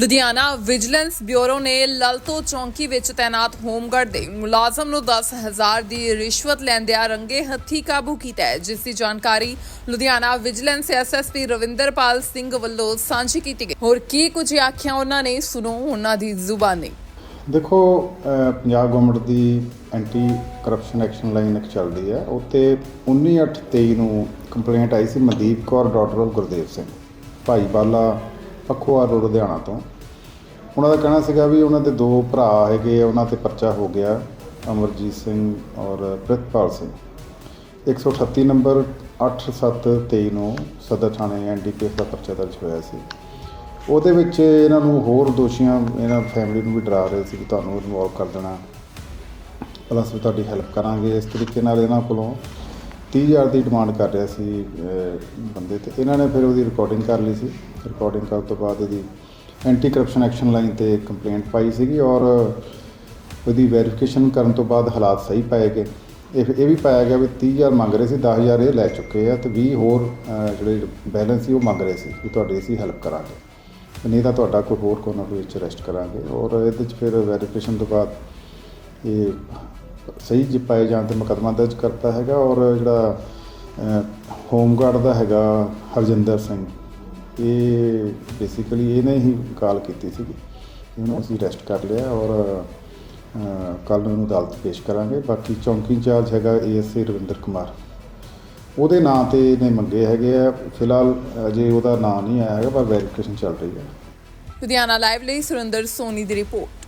Ludhiana vigilance bureau ਨੇ ਲਲਤੋ ਚੌਂਕੀ ਵਿੱਚ ਤਾਇਨਾਤ ਹੋਮਗਾਰਡ ਦੇ ਮੁਲਾਜ਼ਮ ਨੂੰ 10000 ਦੀ ਰਿਸ਼ਵਤ ਲੈਂਦਿਆਂ ਰੰਗੇ ਹੱਥੀ ਕਾਬੂ ਕੀਤਾ ਹੈ, ਜਿਸ ਦੀ ਜਾਣਕਾਰੀ ਲੁਧਿਆਣਾ ਵਿਜੀਲੈਂਸ ਐਸਐਸਪੀ ਰਵਿੰਦਰਪਾਲ ਸਿੰਘ ਵੱਲੋਂ ਸਾਂਝੀ ਕੀਤੀ ਗਈ। ਹੋਰ ਕੀ ਕੁਝ ਆਖਿਆ ਉਹਨਾਂ ਨੇ, ਸੁਣੋ ਉਹਨਾਂ ਦੀ ਜ਼ੁਬਾਨੀ। ਦੇਖੋ ਪੰਜਾਬ ਗਵਰਨਮੈਂਟ ਦੀ ਐਂਟੀ ਕਰਪਸ਼ਨ ਐਕਸ਼ਨ ਲਾਈਨ ਇੱਕ ਚੱਲਦੀ ਹੈ। ਉੱਤੇ 19/8/23 ਨੂੰ ਕੰਪਲੇਂਟ ਆਈ ਸੀ Mandeep Kaur doctor of Gurdev Singh. Bhai Bala Pakhowal road Ludhiana ਤੋਂ। ਉਹਨਾਂ ਦਾ ਕਹਿਣਾ ਸੀਗਾ ਵੀ ਉਹਨਾਂ ਦੇ ਦੋ ਭਰਾ ਹੈਗੇ ਉਹਨਾਂ ਤੇ ਪਰਚਾ ਹੋ ਗਿਆ, ਅਮਰਜੀਤ ਸਿੰਘ ਔਰ ਪ੍ਰਿਤਪਾਲ ਸਿੰਘ। 138 ਨੰਬਰ 8723 ਨੂੰ ਸਦਰ ਥਾਣੇ ਐਨਡੀਪੀਐਸ ਦਾ ਪਰਚਾ ਦਰਜ ਹੋਇਆ ਸੀ। ਉਹਦੇ ਵਿੱਚ ਇਹਨਾਂ ਨੂੰ ਹੋਰ ਦੋਸ਼ੀਆਂ, ਇਹਨਾਂ ਫੈਮਿਲੀ ਨੂੰ ਵੀ ਡਰਾ ਰਹੇ ਸੀ ਕਿ ਤੁਹਾਨੂੰ ਇਨਵੋਲਵ ਕਰ ਦੇਣਾ। ਪਲੱਸ ਵੀ ਤੁਹਾਡੀ ਹੈਲਪ ਕਰਾਂਗੇ। ਇਸ ਤਰੀਕੇ ਨਾਲ ਇਹਨਾਂ ਕੋਲੋਂ 30000 ਦੀ ਡਿਮਾਂਡ ਕਰ ਰਿਹਾ ਸੀ ਬੰਦੇ ਤੇ। ਇਹਨਾਂ ਨੇ ਫਿਰ ਉਹਦੀ ਰਿਕਾਰਡਿੰਗ ਕਰ ਲਈ ਸੀ। ਰਿਕਾਰਡਿੰਗ ਕਰਨ ਤੋਂ ਬਾਅਦ ਇਹਦੀ ਐਂਟੀ ਕਰਪਸ਼ਨ ਐਕਸ਼ਨ ਲਾਈਨ ਤੇ ਕੰਪਲੇਂਟ ਪਾਈ ਸੀਗੀ ਔਰ ਉਹਦੀ ਵੈਰੀਫਿਕੇਸ਼ਨ ਕਰਨ ਤੋਂ ਬਾਅਦ ਹਾਲਾਤ ਸਹੀ ਪਾਏ ਗਏ। ਇਹ ਇਹ ਵੀ ਪਾਇਆ ਗਿਆ ਵੀ 30000 ਮੰਗ ਰਹੇ ਸੀ 10000 ਇਹ ਲੈ ਚੁੱਕੇ ਆ ਤੇ 20 ਹੋਰ ਜਿਹੜੇ ਬੈਲੈਂਸ ਸੀ ਉਹ ਮੰਗ ਰਹੇ ਸੀ ਵੀ ਤੁਹਾਡੀ ਅਸੀਂ ਹੈਲਪ ਕਰਾਂਗੇ। ਨਹੀਂ ਤਾਂ ਤੁਹਾਡਾ ਕੋਈ ਹੋਰ ਕੋਈ ਕੋਈ ਵਿੱਚ ਅਰੈਸਟ ਕਰਾਂਗੇ। ਔਰ ਇਹਦੇ ਵਿੱਚ ਫਿਰ ਵੈਰੀਫਿਕੇਸ਼ਨ ਤੋਂ ਬਾਅਦ ਇਹ ਸਹੀ ਜੇ ਪਾਏ ਜਾਣ ਤੇ ਮੁਕੱਦਮਾ ਦਰਜ ਕਰਤਾ ਹੈਗਾ ਔਰ ਜਿਹੜਾ ਹੋਮਗਾਰਡ ਦਾ ਹੈਗਾ ਹਰਜਿੰਦਰ ਸਿੰਘ, ਇਹ ਬੇਸਿਕਲੀ ਇਹਨੇ ਹੀ ਕਾਲ ਕੀਤੀ ਸੀਗੀ। ਇਹਨੂੰ ਅਸੀਂ ਅਰੈਸਟ ਕਰ ਲਿਆ ਔਰ ਕੱਲ ਨੂੰ ਇਹਨੂੰ ਅਦਾਲਤ ਪੇਸ਼ ਕਰਾਂਗੇ। ਬਾਕੀ ਚੌਂਕੀ ਇੰਚਾਰਜ ਹੈਗਾ ਏਐਸਏ ਰਵਿੰਦਰ ਕੁਮਾਰ। ਉਹਦੇ ਨਾਂ ਤੇ ਇਹਨੇ ਮੰਗੇ ਹੈਗੇ ਆ। ਫਿਲਹਾਲ ਅਜੇ ਉਹਦਾ ਨਾਂ ਨਹੀਂ ਆਇਆ ਹੈਗਾ, ਪਰ ਵੈਰੀਫਿਕੇਸ਼ਨ ਚੱਲ ਰਹੀ ਹੈ। ਲੁਧਿਆਣਾ ਲਾਈਵ ਲਈ ਸੁਰਿੰਦਰ ਸੋਨੀ ਦੀ ਰਿਪੋਰਟ।